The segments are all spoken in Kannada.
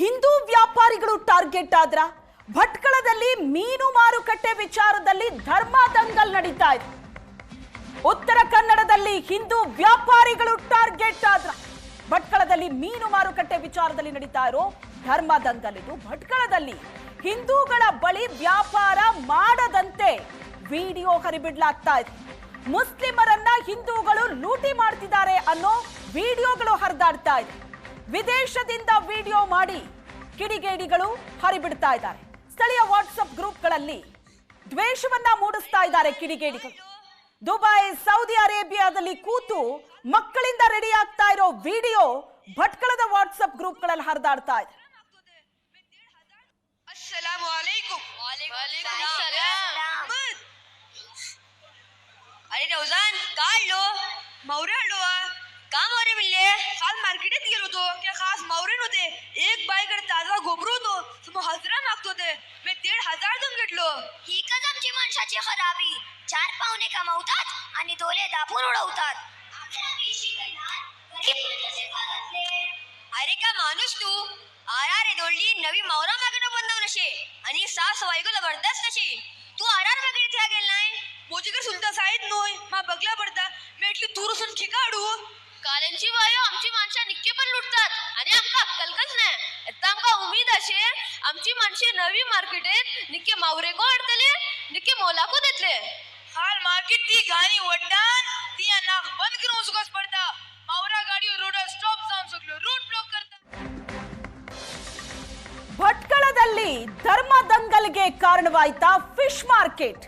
ಹಿಂದೂ ವ್ಯಾಪಾರಿಗಳು ಟಾರ್ಗೆಟ್ ಆದ್ರ ಭಟ್ಕಳದಲ್ಲಿ ಮೀನು ಮಾರುಕಟ್ಟೆ ವಿಚಾರದಲ್ಲಿ ಧರ್ಮ ದಂಗಲ್ ನಡೀತಾ ಇದೆ. ಉತ್ತರ ಕನ್ನಡದಲ್ಲಿ ಹಿಂದೂ ವ್ಯಾಪಾರಿಗಳು ಟಾರ್ಗೆಟ್ ಆದ್ರ ಭಟ್ಕಳದಲ್ಲಿ ಮೀನು ಮಾರುಕಟ್ಟೆ ವಿಚಾರದಲ್ಲಿ ನಡೀತಾ ಇರೋ ಧರ್ಮ ದಂಗಲ್ ಇದು. ಭಟ್ಕಳದಲ್ಲಿ ಹಿಂದೂಗಳ ಬಳಿ ವ್ಯಾಪಾರ ಮಾಡದಂತೆ ವಿಡಿಯೋ ಹರಿಬಿಡ್ಲಾಗ್ತಾ ಇದೆ. ಮುಸ್ಲಿಮರನ್ನ ಹಿಂದೂಗಳು ಲೂಟಿ ಮಾಡ್ತಿದ್ದಾರೆ ಅನ್ನೋ ವಿಡಿಯೋಗಳು ಹರಿದಾಡ್ತಾ ಇದೆ. ವಿದೇಶದಿಂದ ವಿಡಿಯೋ ಮಾಡಿ ಕಿಡಿಗೇಡಿಗಳು ಹರಿಬಿಡ್ತಾ ಇದ್ದಾರೆ ಸ್ಥಳೀಯ ವಾಟ್ಸಪ್ ಗ್ರೂಪ್ಗಳಲ್ಲಿ ದ್ವೇಷವನ್ನ ಮೂಡಿಸ್ತಾ ಇದ್ದಾರೆ ಕಿಡಿಗೇಡಿಗಳು ದುಬೈ ಸೌದಿ ಅರೇಬಿಯಾದಲ್ಲಿ ಕೂತು ಮಕ್ಕಳಿಂದ ರೆಡಿ ಆಗ್ತಾ ಇರೋ ವಿಡಿಯೋ ಭಟ್ಕಳದ ವಾಟ್ಸಪ್ ಗ್ರೂಪ್ಗಳಲ್ಲಿ ಹರಿದಾಡ್ತಾ ಇದೆ अस्सलामु अलैकुम वालेकुम सलाम. अरे रवजान काय आणलो मावरे आणलो वा का मावरे मिळले काल मार्केटात गेलो होतो. त्या खास मावरे नव्हते एक बाईकडे ताजा गोबरू होतो. तो मग हजरा मागतो ते मी दीड हजार देऊन घेतलो. ही कच आमची माणसाची खराबी. चार पाहुणे कमावतात आणि दोले दाबून उडवतात. अरे का माणूस तू? आरा रे दोडली नवी मावरा मागणं बंदव नशे. आणि सास बायको लबडताच नशे. तू आरार मागणी थ्या गेल नाही मोजीकडे सुलता साईत नोय. मा बगला पडता. मी इटली तूर उसून खिकाडू कालेंची वायो आमची माणसं निक्के पण लुटतात आणि आमका अक्कलकच नाही आता आमका उमेद असे आमची माणसे नवी मार्केटेत निक्के मावरेको हाडतले निक्के मोलाको देतले हाल मार्केट ती गाणी वड्डान ती नाक बंद करून सुकस पडता मावरा गाडी रोड स्टॉप जाऊन सकलो रूट ब्लॉक करता ಭಟ್ಕಳದಲ್ಲಿ ಧರ್ಮ ದಂಗಲ್ಗೆ ಕಾರಣವಾಯ್ತಾ ಫಿಶ್ ಮಾರ್ಕೆಟ್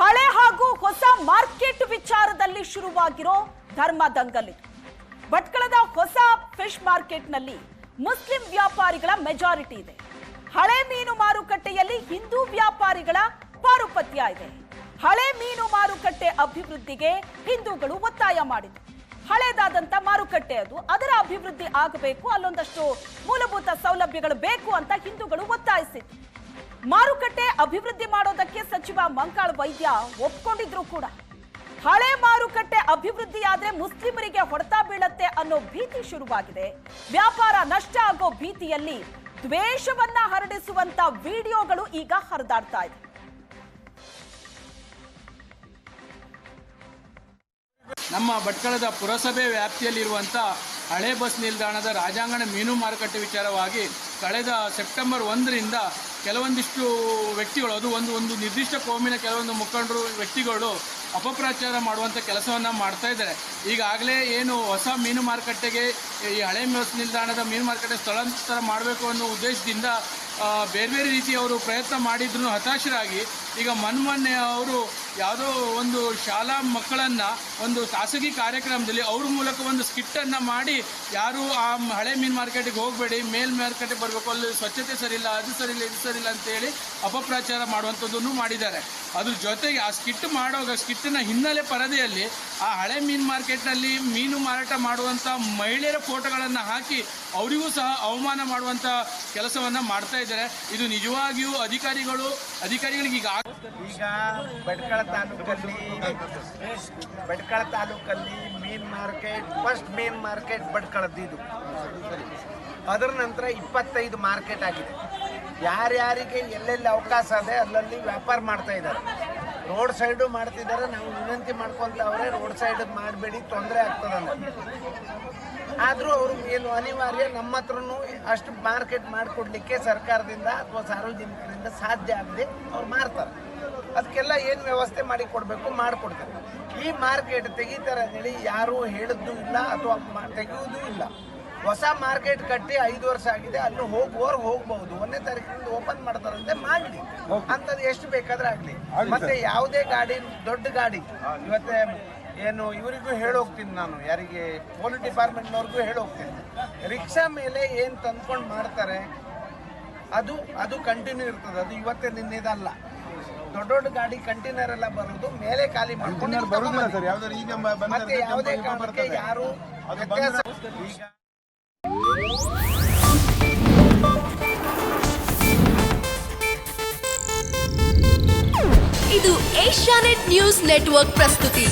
ಹಳೆ ಹಾಗೂ ಹೊಸ ಮಾರ್ಕೆಟ್ ವಿಚಾರದಲ್ಲಿ ಶುರುವಾಗಿರೋ ಧರ್ಮ ದಂಗಲ್ ಇದು ಭಟ್ಕಳದ ಹೊಸ ಫಿಶ್ ಮಾರ್ಕೆಟ್ನಲ್ಲಿ ಮುಸ್ಲಿಂ ವ್ಯಾಪಾರಿಗಳ ಮೆಜಾರಿಟಿ ಇದೆ. ಹಳೆ ಮೀನು ಮಾರುಕಟ್ಟೆಯಲ್ಲಿ ಹಿಂದೂ ವ್ಯಾಪಾರಿಗಳ ಪಾರುಪತ್ಯ ಇದೆ. ಹಳೆ ಮೀನು ಮಾರುಕಟ್ಟೆ ಅಭಿವೃದ್ಧಿಗೆ ಹಿಂದೂಗಳು ಒತ್ತಾಯ ಮಾಡಿದೆ ಹಳೇದಾದಂಥ ಮಾರುಕಟ್ಟೆ ಅದು. ಅದರ ಅಭಿವೃದ್ಧಿ ಆಗಬೇಕು, ಅಲ್ಲೊಂದಷ್ಟು ಮೂಲಭೂತ ಸೌಲಭ್ಯಗಳು ಬೇಕು ಅಂತ ಹಿಂದೂಗಳು ಒತ್ತಾಯಿಸಿತ್ತು ಮಾರುಕಟ್ಟೆ ಅಭಿವೃದ್ಧಿ ಮಾಡೋದಕ್ಕೆ ಸಚಿವ ಮಂಕಾಳ್ ವೈದ್ಯ ಒಪ್ಕೊಂಡಿದ್ರು ಕೂಡ. ಹಳೆ ಮಾರುಕಟ್ಟೆ ಅಭಿವೃದ್ಧಿ ಆದ್ರೆ ಮುಸ್ಲಿಮರಿಗೆ ಹೊಡೆತ ಬೀಳತ್ತೆ ಅನ್ನೋ ಭೀತಿ ಶುರುವಾಗಿದೆ. ವ್ಯಾಪಾರ ನಷ್ಟ ಆಗೋ ಭೀತಿಯಲ್ಲಿ ದ್ವೇಷವನ್ನ ಹರಡಿಸುವಂತ ವಿಡಿಯೋಗಳು ಈಗ ಹರಿದಾಡ್ತಾ ಇದೆ. ನಮ್ಮ ಭಟ್ಕಳದ ಪುರಸಭೆ ವ್ಯಾಪ್ತಿಯಲ್ಲಿರುವಂಥ ಹಳೆ ಬಸ್ ನಿಲ್ದಾಣದ ರಾಜಾಂಗಣ ಮೀನು ಮಾರುಕಟ್ಟೆ ವಿಚಾರವಾಗಿ ಕಳೆದ ಸೆಪ್ಟೆಂಬರ್ ಒಂದರಿಂದ ಕೆಲವೊಂದಿಷ್ಟು ವ್ಯಕ್ತಿಗಳು, ಅದು ಒಂದು ಒಂದು ನಿರ್ದಿಷ್ಟ ಕೋಮಿನ ಕೆಲವೊಂದು ಮುಖಂಡರು ವ್ಯಕ್ತಿಗಳು ಅಪಪ್ರಚಾರ ಮಾಡುವಂಥ ಕೆಲಸವನ್ನು ಮಾಡ್ತಾ ಇದ್ದಾರೆ. ಈಗಾಗಲೇ ಏನು ಹೊಸ ಮೀನು ಮಾರುಕಟ್ಟೆಗೆ ಈ ಹಳೆ ಬಸ್ ನಿಲ್ದಾಣದ ಮೀನು ಮಾರುಕಟ್ಟೆ ಸ್ಥಳಾಂತರ ಮಾಡಬೇಕು ಅನ್ನೋ ಉದ್ದೇಶದಿಂದ ಬೇರೆ ಬೇರೆ ರೀತಿ ಅವರು ಪ್ರಯತ್ನ ಮಾಡಿದ್ರು ಹತಾಶರಾಗಿ ಈಗ ಮನ್ಮೊನ್ನೆ ಅವರು ಯಾವುದೋ ಒಂದು ಶಾಲಾ ಮಕ್ಕಳನ್ನು, ಒಂದು ಖಾಸಗಿ ಕಾರ್ಯಕ್ರಮದಲ್ಲಿ ಅವ್ರ ಮೂಲಕ ಒಂದು ಸ್ಕಿಟ್ಟನ್ನು ಮಾಡಿ, ಯಾರು ಆ ಹಳೆ ಮೀನು ಮಾರ್ಕೆಟಿಗೆ ಹೋಗಬೇಡಿ, ಮೇಲ್ ಮಾರ್ಕೆಟಿಗೆ ಬರಬೇಕು, ಅಲ್ಲಿ ಸ್ವಚ್ಛತೆ ಸರಿಯಿಲ್ಲ, ಅದು ಸರಿಯಿಲ್ಲ, ಇದು ಸರಿಯಿಲ್ಲ ಅಂತೇಳಿ ಅಪಪ್ರಚಾರ ಮಾಡುವಂಥದ್ದನ್ನು ಮಾಡಿದ್ದಾರೆ. ಅದ್ರ ಜೊತೆಗೆ ಆ ಸ್ಕಿಟ್ ಮಾಡುವಾಗ, ಸ್ಕಿಟ್ಟಿನ ಹಿನ್ನೆಲೆ ಪರದೆಯಲ್ಲಿ ಆ ಹಳೆ ಮೀನು ಮಾರ್ಕೆಟ್ನಲ್ಲಿ ಮೀನು ಮಾರಾಟ ಮಾಡುವಂಥ ಮಹಿಳೆಯರ ಫೋಟೋಗಳನ್ನು ಹಾಕಿ ಅವರಿಗೂ ಸಹ ಅವಮಾನ ಮಾಡುವಂಥ ಕೆಲಸವನ್ನು ಮಾಡ್ತಾ ಇದ್ದಾರೆ. ಇದು ನಿಜವಾಗಿಯೂ ಅಧಿಕಾರಿಗಳು, ಅಧಿಕಾರಿಗಳಿಗೆ ಈಗ ಈಗ ತಾಲೂಕಲ್ಲಿ ಭಟ್ಕಳ ತಾಲೂಕಲ್ಲಿ ಮೀನ್ ಮಾರ್ಕೆಟ್ ಫಸ್ಟ್ ಮೀನ್ ಮಾರ್ಕೆಟ್ ಭಟ್ಕಳದ್ದು ಇದು. ಅದರ ನಂತರ ಇಪ್ಪತ್ತೈದು ಮಾರ್ಕೆಟ್ ಆಗಿದೆ. ಯಾರ್ಯಾರಿಗೆ ಎಲ್ಲೆಲ್ಲಿ ಅವಕಾಶ ಅದೇ ಅಲ್ಲಲ್ಲಿ ವ್ಯಾಪಾರ ಮಾಡ್ತಾ ಇದ್ದಾರೆ. ರೋಡ್ ಸೈಡು ಮಾಡ್ತಿದ್ದಾರೆ, ನಾವು ವಿನಂತಿ ಮಾಡ್ಕೊತಾವ್ರೆ ರೋಡ್ ಸೈಡ್ ಮಾಡಬೇಡಿ, ತೊಂದರೆ ಆಗ್ತದಂತ ಆದರೂ ಅವರು ಏನು ಅನಿವಾರ್ಯ ನಮ್ಮ ಹತ್ರನೂ ಅಷ್ಟು ಮಾರ್ಕೆಟ್ ಮಾಡಿಕೊಡ್ಲಿಕ್ಕೆ ಸರ್ಕಾರದಿಂದ ಅಥವಾ ಸಾರ್ವಜನಿಕರಿಂದ ಸಾಧ್ಯ ಆಗದೆ ಅವ್ರು ಮಾರ್ತಾರೆ. ಅದಕ್ಕೆಲ್ಲ ಏನು ವ್ಯವಸ್ಥೆ ಮಾಡಿ ಕೊಡಬೇಕು ಮಾಡಿಕೊಡ್ತಾರೆ. ಈ ಮಾರ್ಕೆಟ್ ತೆಗಿತಾರೆ ಅಂತೇಳಿ ಯಾರೂ ಹೇಳಿದ್ದು ಇಲ್ಲ ಅಥವಾ ತೆಗೆಯುವುದೂ ಇಲ್ಲ. ಹೊಸ ಮಾರ್ಕೆಟ್ ಕಟ್ಟಿ ಐದು ವರ್ಷ ಆಗಿದೆ ಅಲ್ಲಿ ಹೋಗುವವ್ರು ಹೋಗ್ಬಹುದು. ಒಂದನೇ ತಾರೀಕಿನಿಂದ ಓಪನ್ ಮಾಡ್ತಾರಂತೆ ಮಾಡಲಿ. ಅಂಥದ್ದು ಎಷ್ಟು ಬೇಕಾದ್ರೆ ಆಗಲಿ. ಮತ್ತೆ ಯಾವುದೇ ಗಾಡಿ ದೊಡ್ಡ ಗಾಡಿ. ಇವತ್ತೆ ಏನು ಇವರಿಗೂ ಹೇಳೋಗ್ತೀನಿ ನಾನು. ಯಾರಿಗೆ ಪೊಲೀಸ್ ಡಿಪಾರ್ಟ್ಮೆಂಟ್ನವ್ರಿಗೂ ಹೇಳೋಗ್ತೀನಿ. ರಿಕ್ಷಾ ಮೇಲೆ ಏನು ತಂದ್ಕೊಂಡು ಮಾಡ್ತಾರೆ ಅದು ಅದು ಕಂಟಿನ್ಯೂ ಇರ್ತದೆ. ಅದು ಇವತ್ತೇ ನಿನ್ನೆದಲ್ಲ. ದೊಡ್ಡ ದೊಡ್ಡ ಗಾಡಿ ಕಂಟೈನರ್ ಎಲ್ಲ ಬರೋದು ಮೇಲೆ ಖಾಲಿ ಮಾಡ್ಕೊಂಡು ಇಲ್ಲಿ ತಗೊಂಡ್ಬಂದಿದ್ದಾರೆ. ಮತ್ತೆ ಯಾವುದೇ ಕಾರಣಕ್ಕೆ ಯಾರು ವ್ಯತ್ಯಾಸ ಈಗ ಇದು ಏಷ್ಯಾನೆಟ್ ನ್ಯೂಸ್ ನೆಟ್ವರ್ಕ್ ಪ್ರಸ್ತುತಿ